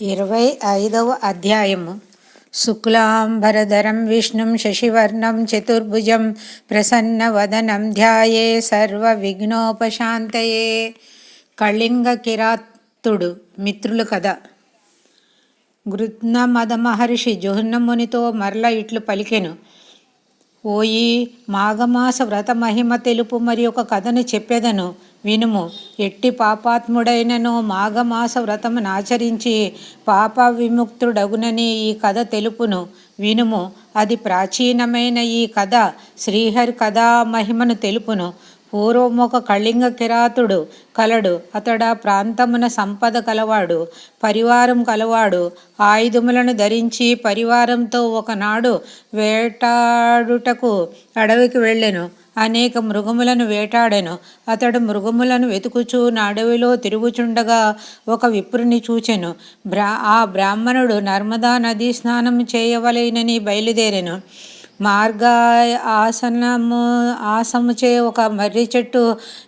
ఇరవై ఐదవ అధ్యాయము. శుక్లాంబరధరం విష్ణుం శశివర్ణం చతుర్భుజం ప్రసన్నవదనం ధ్యాయే సర్వ విఘ్నోపశాంతయే కళింగ కిరాతుడు మిత్రులు కథ. గృత్నమద మహర్షి జుహ్నమునితో మరల ఇట్లు పలికెను. ఓయి మాఘమాస వ్రత మహిమ తెలుపు మరి ఒక కథను చెప్పెదను. వినుము. ఎట్టి పాపాత్ముడైనను మాఘమాస వ్రతమునాచరించి పాప విముక్తుడగునని ఈ కథ తెలుపును. వినుము. అది ప్రాచీనమైన ఈ కథ. శ్రీహరి కథా మహిమను తెలుపును. పూర్వమొక కళింగ కిరాతుడు కలడు. అతడ ప్రాంతమున సంపద కలవాడు పరివారం కలవాడు. ఆయుధములను ధరించి పరివారంతో ఒకనాడు వేటాడుటకు అడవికి వెళ్ళెను. అనేక మృగములను వేటాడెను. అతడు మృగములను వెతుకుచూ అడవిలో తిరుగుచుండగా ఒక విప్రుని చూచెను. బ్రా ఆ బ్రాహ్మణుడు నర్మదా నదీ స్నానం చేయవలెనని బయలుదేరెను. మార్గ ఆసనము ఆసముచే ఒక మర్రి చెట్టు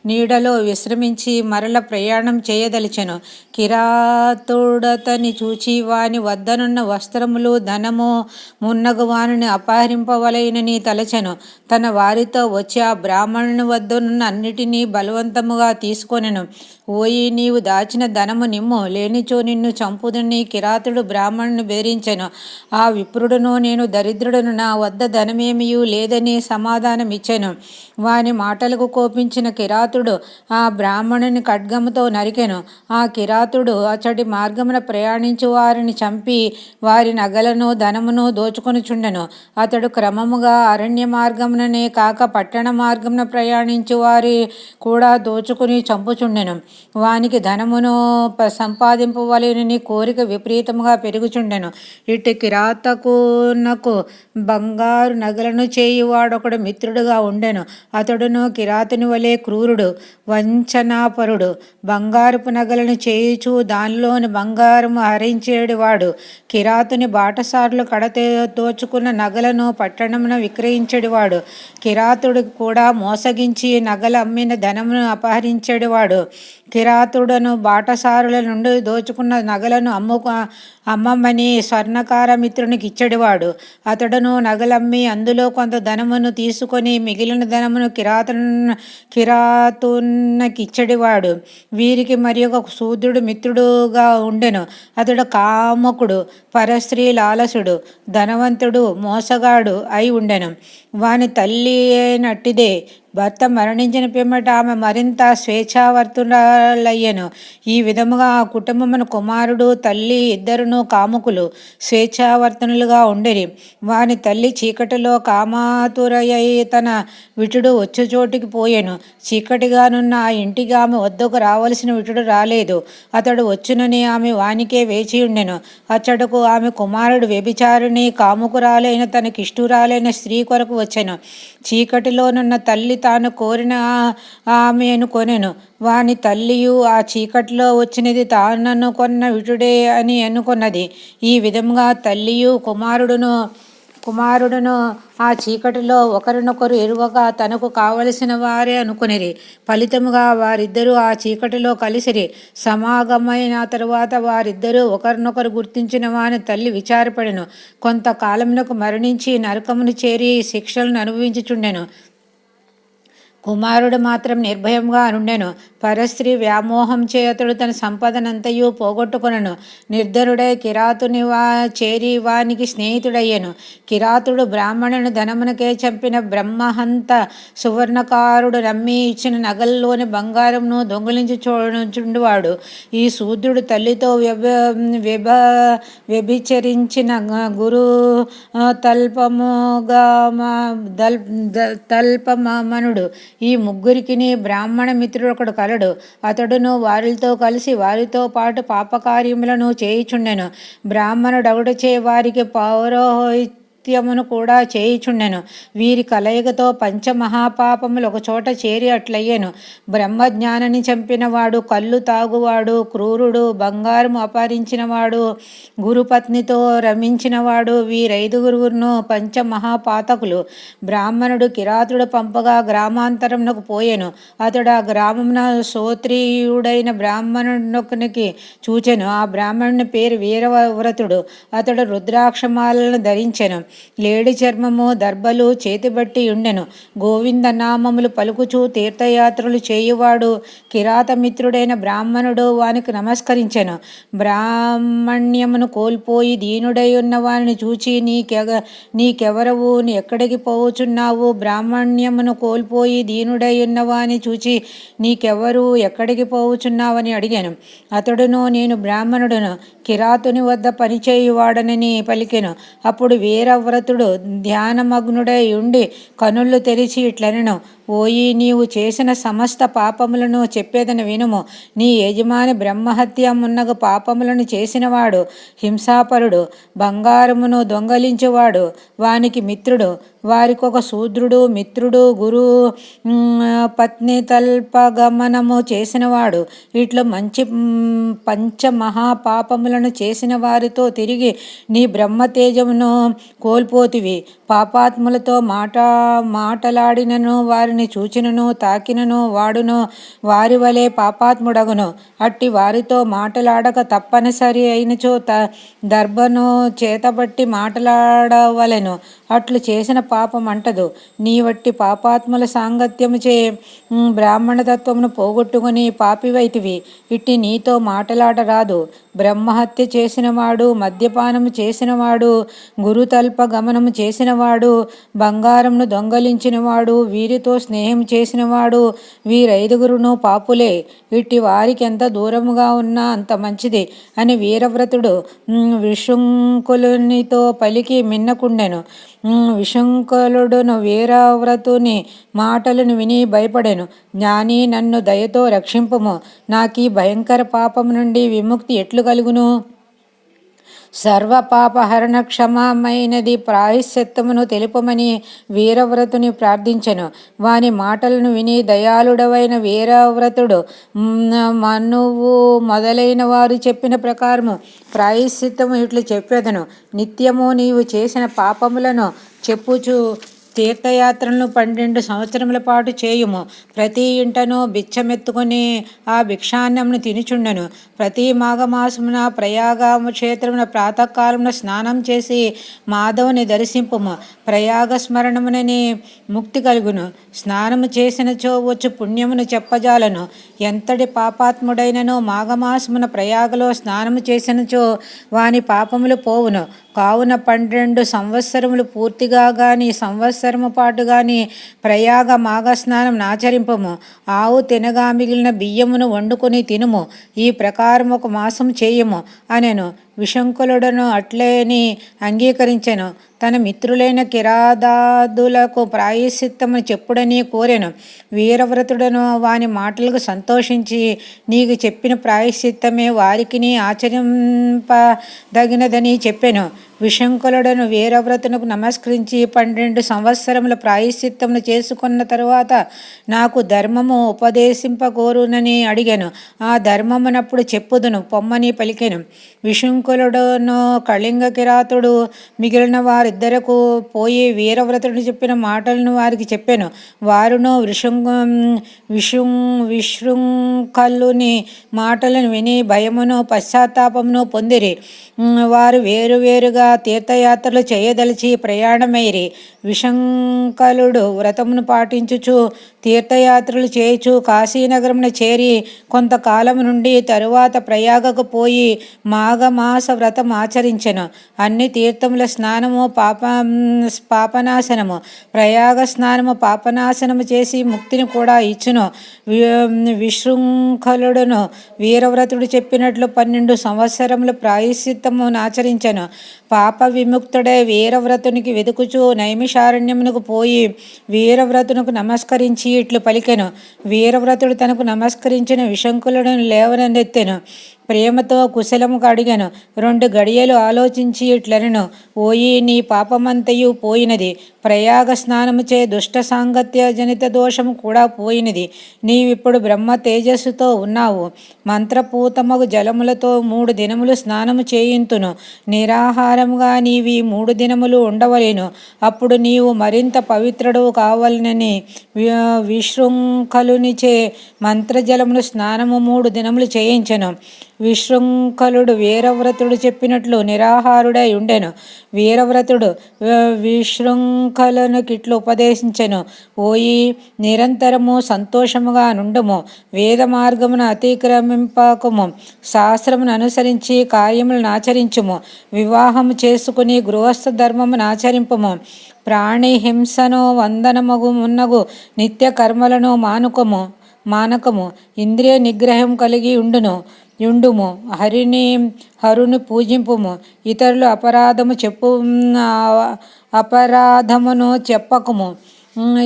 నీడలో విశ్రమించి మరల ప్రయాణం చేయదలిచెను. కిరాతుడతని చూచి వాని వద్దనున్న వస్త్రములు ధనము మున్నగు వానిని అపహరింపవలైనని తలచెను. తన వారితో వచ్చి ఆ బ్రాహ్మణుని వద్దనున్న అన్నిటినీ బలవంతముగా తీసుకొనెను. ఓయి నీవు దాచిన ధనము నిమ్ము లేనిచో నిన్ను చంపుదని కిరాతుడు బ్రాహ్మణుని బెదిరించెను. ఆ విప్రుడును నేను దరిద్రుడును నా వద్ద ధనమేమియూ లేదని సమాధానమిచ్చెను. వాని మాటలకు కోపించిన కిరాతుడు ఆ బ్రాహ్మణుని ఖడ్గముతో నరికెను. ఆ కిరాతుడు అచ్చటి మార్గమున ప్రయాణించు వారిని చంపి వారి నగలను ధనమును దోచుకొనుచుండెను. అతడు క్రమముగా అరణ్య మార్గముననే కాక పట్టణ మార్గమున ప్రయాణించు వారి కూడా దోచుకుని చంపుచుండెను. వానికి ధనమును సంపాదింపవలెనని కోరిక విపరీతముగా పెరుగుచుండెను. ఇటు కిరాతకునకు బంగారు నగలను చేయువాడొకడు మిత్రుడుగా ఉండెను. అతడును కిరాతుని వలె క్రూరుడు వంచనాపరుడు బంగారుపు నగలను చేయుచు దానిలోని బంగారము హరించేడివాడు కిరాతుని బాటసారులు కడతే దోచుకున్న నగలను పట్టణమున విక్రయించేడివాడు కిరాతుడు కూడా మోసగించి నగలు అమ్మిన ధనమును అపహరించేడివాడు కిరాతుడను బాటసారుల నుండి దోచుకున్న నగలను అమ్ముకు అమ్మమ్మని స్వర్ణకార మిత్రునికి అతడును నగలమ్మి అందులో కొంత ధనమును తీసుకొని మిగిలిన ధనమును కిరాతు కిరాతున్నకిచ్చడివాడు వీరికి మరి ఒక శూద్రుడు మిత్రుడుగా ఉండెను. అతడు కామకుడు పరస్త్రీ లాలసుడు ధనవంతుడు మోసగాడు అయి ఉండెను. వాని తల్లి అయినట్టిదే భర్త మరణించిన పిమ్మట ఆమె మరింత స్వేచ్ఛావర్తులయ్యను ఈ విధముగా ఆ కుటుంబమున కుమారుడు తల్లి ఇద్దరును కాముకులు స్వేచ్ఛావర్తనులుగా ఉండిరి. వాని తల్లి చీకటిలో కామాతురయ్యి తన విటుడు వచ్చుచోటికి పోయాను. చీకటిగానున్న ఆ ఇంటికి ఆమె వద్దకు రావలసిన విటుడు రాలేదు. అతడు వచ్చునని ఆమె వానికే వేచి ఉండెను. అతడుకు ఆమె కుమారుడు వ్యభిచారిణి కాముకురాలైన తనకిష్టురాలైన స్త్రీ కొరకు వచ్చెను. చీకటిలోనున్న తల్లి తాను కోరిన ఆమె కొనెను. వాని తల్లియు ఆ చీకటిలో వచ్చినది తానను కొన్న విటుడే అని అనుకున్నది ఈ విధంగా తల్లియు కుమారుడును కుమారుడును ఆ చీకటిలో ఒకరినొకరు ఎరువగా తనకు కావలసిన వారే అనుకునిరి. ఫలితముగా వారిద్దరూ ఆ చీకటిలో కలిసిరి. సమాగమైన తరువాత వారిద్దరూ ఒకరినొకరు గుర్తించిన వాని తల్లి విచారపడెను. కొంతకాలమునకు మరణించి నరకమును చేరి శిక్షలను అనుభవించుచుండెను. కుమారుడు మాత్రం నిర్భయంగా నుండెను పరస్త్రీ వ్యామోహం చేయతుడు తన సంపదనంతయు పోగొట్టుకునను. నిర్ధరుడై కిరాతుని వా చేరి వానికి స్నేహితుడయ్యను. కిరాతుడు బ్రాహ్మణుని ధనమునకే చంపిన బ్రహ్మహంత సువర్ణకారుడు నమ్మి ఇచ్చిన నగల్లోని బంగారంను దొంగిలించి చూడువాడు ఈ శూద్రుడు తల్లితో వ్యభ వ్యభ వ్యభిచరించిన గురు తల్పముగా తల్పమనుడు ఈ ముగ్గురికి బ్రాహ్మణ మిత్రుడు ఒకడు కలడు. అతడును వారితో కలిసి వారితో పాటు పాపకార్యములను చేయుచుండెను. బ్రాహ్మణుడగుడచే వారికి పౌరోహి నృత్యమును కూడా చేయుచుండెను. వీరి కలయికతో పంచమహాపాపములు ఒకచోట చేరి అట్లయ్యెను. బ్రహ్మజ్ఞానని చంపినవాడు కళ్ళు తాగువాడు క్రూరుడు బంగారము అపహరించినవాడు గురుపత్నితో రమించినవాడు వీరైదుగురును పంచమహాపాతకులు. బ్రాహ్మణుడు కిరాతుడు పంపగా గ్రామాంతరమునకు పోయెను. అతడు ఆ గ్రామమున శ్రోత్రియుడైన బ్రాహ్మణునికి చూచెను. ఆ బ్రాహ్మణుని పేరు వీరవ్రతుడు. అతడు రుద్రాక్షమాలను ధరించెను. లేడి చర్మము దర్భలు చేతిబట్టి ఉండెను. గోవింద నామములు పలుకుచూ తీర్థయాత్రలు చేయువాడు కిరాతమిత్రుడైన బ్రాహ్మణుడు వానికి నమస్కరించెను. బ్రాహ్మణ్యమును కోల్పోయి దీనుడై ఉన్న వారిని చూచి నీకెగ నీకెవరవు? ఎక్కడికి పోవుచున్నావు? బ్రాహ్మణ్యమును కోల్పోయి దీనుడై ఉన్నవాని చూచి నీకెవరు? ఎక్కడికి పోవుచున్నావని అడిగాను. అతడును నేను బ్రాహ్మణుడును కిరాతుని వద్ద పనిచేయువాడనని పలికెను. అప్పుడు వీరవ్రతుడు ధ్యానమగ్నుడై ఉండి కనుళ్ళు తెరిచి ఇట్లనెను. ఓయి నీవు చేసిన సమస్త పాపములను చెప్పేదని వినుము. నీ యజమాని బ్రహ్మహత్య మున్నగ పాపములను చేసినవాడు హింసాపరుడు బంగారమును దొంగలించేవాడు వానికి మిత్రుడు వారికొక శూద్రుడు మిత్రుడు గురు పత్ని తల్పగమనము చేసినవాడు. ఇట్లు మంచి పంచమహాపాపములను చేసిన వారితో తిరిగి నీ బ్రహ్మతేజమును కోల్పోతివి. పాపాత్ములతో మాట మాటలాడినను వారిని చూచినను తాకినను వాడును వారి వలె పాపాత్ముడగును. అట్టి వారితో మాటలాడక తప్పనిసరి అయినచో త దర్భను చేతబట్టి మాటలాడవలెను. అట్లు చేసిన పాపం అంటదు. నీ వట్టి పాపాత్ముల సాంగత్యము చే బ్రాహ్మణతత్వమును పోగొట్టుకుని పాపివైతివి. ఇట్టి నీతో మాటలాడరాదు బ్రహ్మహత్య చేసినవాడు మద్యపానము చేసినవాడు గురుతల్ప గమనము చేసినవాడు బంగారంను దొంగలించినవాడు వీరితో స్నేహం చేసినవాడు వీరైదుగురును పాపులే. ఇట్టి వారికి ఎంత దూరముగా ఉన్నా అంత మంచిది అని వీరవ్రతుడు విశృంకులునితో పలికి మిన్నకుండెను. విశంకలుడును వీరవ్రతుని మాటలను విని భయపడెను. జ్ఞాని నన్ను దయతో రక్షింపము. నాకీ భయంకర పాపం నుండి విముక్తి ఎట్లు కలుగును? సర్వపాపహరణ క్షమమైనది ప్రాయశ్చిత్తమును తెలుపమని వీరవ్రతుని ప్రార్థించెను. వాని మాటలను విని దయాళుడవైన వీరవ్రతుడు మనువు మొదలైన వారు చెప్పిన ప్రకారము ప్రాయశ్చిత్తము ఇట్లు చెప్పేదను. నిత్యము నీవు చేసిన పాపములను చెప్పుచు తీర్థయాత్రలను పన్నెండు సంవత్సరముల పాటు చేయుము. ప్రతి ఇంటను బిచ్చమెత్తుకుని ఆ భిక్షాన్నమును తినుచుండను. ప్రతి మాఘమాసమున ప్రయాగము క్షేత్రమున ప్రాతకాలమున స్నానం చేసి మాధవుని దర్శింపుము. ప్రయాగ స్మరణమునని ముక్తి కలుగును. స్నానము చేసినచో వచ్చు పుణ్యమును చెప్పజాలను. ఎంతటి పాపాత్ముడైనను మాఘమాసమున ప్రయాగలో స్నానము చేసినచో వాని పాపములు పోవును. కావున పన్నెండు సంవత్సరములు పూర్తిగా గాని సంవత్సరము పాటు గాని ప్రయాగ మాఘస్నానం నాచరింపము ఆవు తినగా మిగిలిన బియ్యమును వండుకొని తినుము. ఈ ప్రకారం ఒక మాసం చేయము. అనెను. విశంకులుడను అట్లేని అంగీకరించెను. తన మిత్రులైన కిరాదాదులకు ప్రాయశ్చిత్తము చెప్పుడని కోరెను. వీరవ్రతుడను వాని మాటలకు సంతోషించి నీకు చెప్పిన ప్రాయశ్చిత్తమే వారికి ఆచరింపదగినదని చెప్పెను. విశంకులుడను వీరవ్రతునకు నమస్కరించి పన్నెండు సంవత్సరముల ప్రాయశ్చిత్తమును చేసుకున్న తరువాత నాకు ధర్మము ఉపదేశింపకోరునని అడిగాను. ఆ ధర్మమునప్పుడు చెప్పుదును పొమ్మని పలికెను. విశంకులుడును కళింగ కిరాతుడు మిగిలిన వారిద్దరకు పోయి వీరవ్రతుడు చెప్పిన మాటలను వారికి చెప్పాను. వారును విశృంగ విశృం విశృంఖలుని మాటలను విని భయమును పశ్చాత్తాపమును పొందిరి. వారు వేరువేరుగా తీర్థయాత్రలు చేయదలిచి ప్రయాణమైరి విశంకలుడు వ్రతమును పాటించుచు తీర్థయాత్రలు చేయుచు కాశీనగరమును చేరి కొంతకాలం నుండి తరువాత ప్రయాగకు పోయి మాఘమాస వ్రతం ఆచరించెను. అన్ని తీర్థముల స్నానము పాప పాపనాశనము ప్రయాగ స్నానము పాపనాశనము చేసి ముక్తిని కూడా ఇచ్చును. విశృంఖలుడును. వీరవ్రతుడు చెప్పినట్లు పన్నెండు సంవత్సరములు ప్రాయశ్చిత్తము ఆచరించెను. పాప విముక్తుడే వీరవ్రతునికి వెతుకుచు నైమిషారణ్యమునకు పోయి వీరవ్రతునకు నమస్కరించి ఇట్లు పలికెను. వీరవ్రతుడు తనకు నమస్కరించిన విశంకులను లేవనెత్తెను. ప్రేమతో కుశలము కడిగను. రెండు గడియలు ఆలోచించి ఇట్లనను ఓయి నీ పాపమంతయు పోయినది. ప్రయాగ స్నానముచే దుష్ట సాంగత్య జనిత దోషము కూడా పోయినది. నీవిప్పుడు బ్రహ్మ తేజస్సుతో ఉన్నావు. మంత్రపూతమగు జలములతో మూడు దినములు స్నానము చేయింతును. నిరాహారముగా నీవి మూడు దినములు ఉండవలేను. అప్పుడు నీవు మరింత పవిత్రుడు కావాలనని విశృంఖలునిచే మంత్రజలములు స్నానము మూడు దినములు చేయించను. విశృంఖలుడు వీరవ్రతుడు చెప్పినట్లు నిరాహారుడై ఉండెను. వీరవ్రతుడు విశృంఖలను కిట్లు ఉపదేశించెను. ఓయి నిరంతరము సంతోషముగా నుండుము. వేద మార్గమును అతిక్రమింపకము. శాస్త్రమును అనుసరించి కార్యములను ఆచరించుము. వివాహము చేసుకుని గృహస్థ ధర్మమును ఆచరింపము. ప్రాణి హింసను వందనమగు మున్నగు నిత్య కర్మలను మానుకము మానకము. ఇంద్రియ నిగ్రహం కలిగి ఉండును. యుండుము హరిని హరుని పూజింపుము. ఇతరులు అపరాధము చెప్పు అపరాధమును చెప్పకము.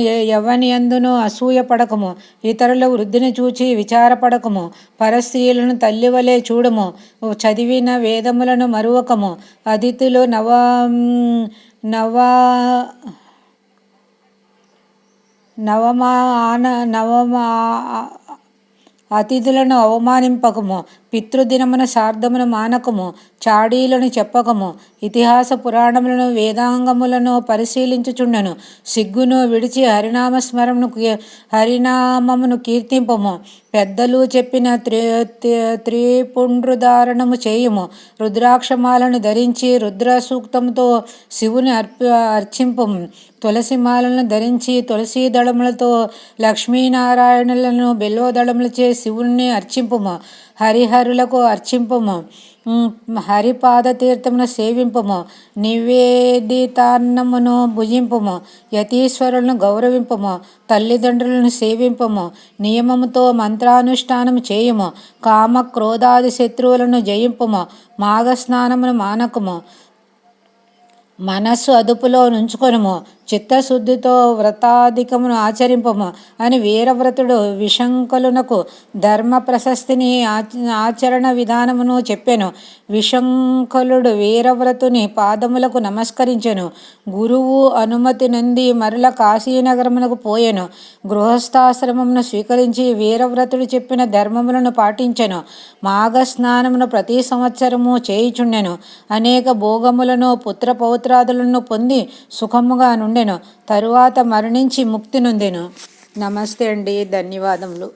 ఎవని అందును అసూయ పడకము. ఇతరుల వృద్ధిని చూచి విచారపడకము. పరస్త్రీలను తల్లివలే చూడము. చదివిన వేదములను మరువకము. అతిథులు నవ నవ నవమాన నవమా అతిథులను అవమానింపకము. పితృదినమున శార్ధమును మానకము చాడీలను చెప్పకము ఇతిహాస పురాణములను వేదాంగములను పరిశీలించుచుండెను. సిగ్గును విడిచి హరినామస్మరమును హరినామమును కీర్తింపము. పెద్దలు చెప్పిన త్రి త్రిపుండ్రుధారణము చేయుము. రుద్రాక్షమాలను ధరించి రుద్ర సూక్తంతో శివుని అర్ప అర్చింపము. తులసిమాలను ధరించి తులసి దళములతో లక్ష్మీనారాయణులను బెల్వదళములచే శివుణ్ణి అర్చింపుము. హరిహరులకు అర్చింపము. హరిపాదతీర్థమును సేవింపము. నివేదితాన్నమును భుజింపము. యతీశ్వరులను గౌరవింపము. తల్లిదండ్రులను సేవింపము. నియమముతో మంత్రానుష్ఠానము చేయము. కామ క్రోధాది శత్రువులను జయింపము. మాఘస్నానమును మానకము. మనస్సు అదుపులో నుంచుకొనుము. చిత్తశుద్ధితో వ్రతాధికమును ఆచరింపము అని వీరవ్రతుడు విశంకలునకు ధర్మ ప్రశస్తిని ఆచరణ విధానమును చెప్పెను. విశంకలుడు వీరవ్రతుని పాదములకు నమస్కరించెను. గురువు అనుమతి నంది మరల కాశీనగరమునకు పోయెను. గృహస్థాశ్రమమును స్వీకరించి వీరవ్రతుడు చెప్పిన ధర్మములను పాటించెను. మాఘస్నానమును ప్రతి సంవత్సరము చేయుచుండెను. అనేక భోగములను పుత్ర పౌత్రాదులను పొంది సుఖముగా నుండి ఉండెను. తరువాత మరణించి ముక్తి నొందెను. నమస్తే అండి. ధన్యవాదములు.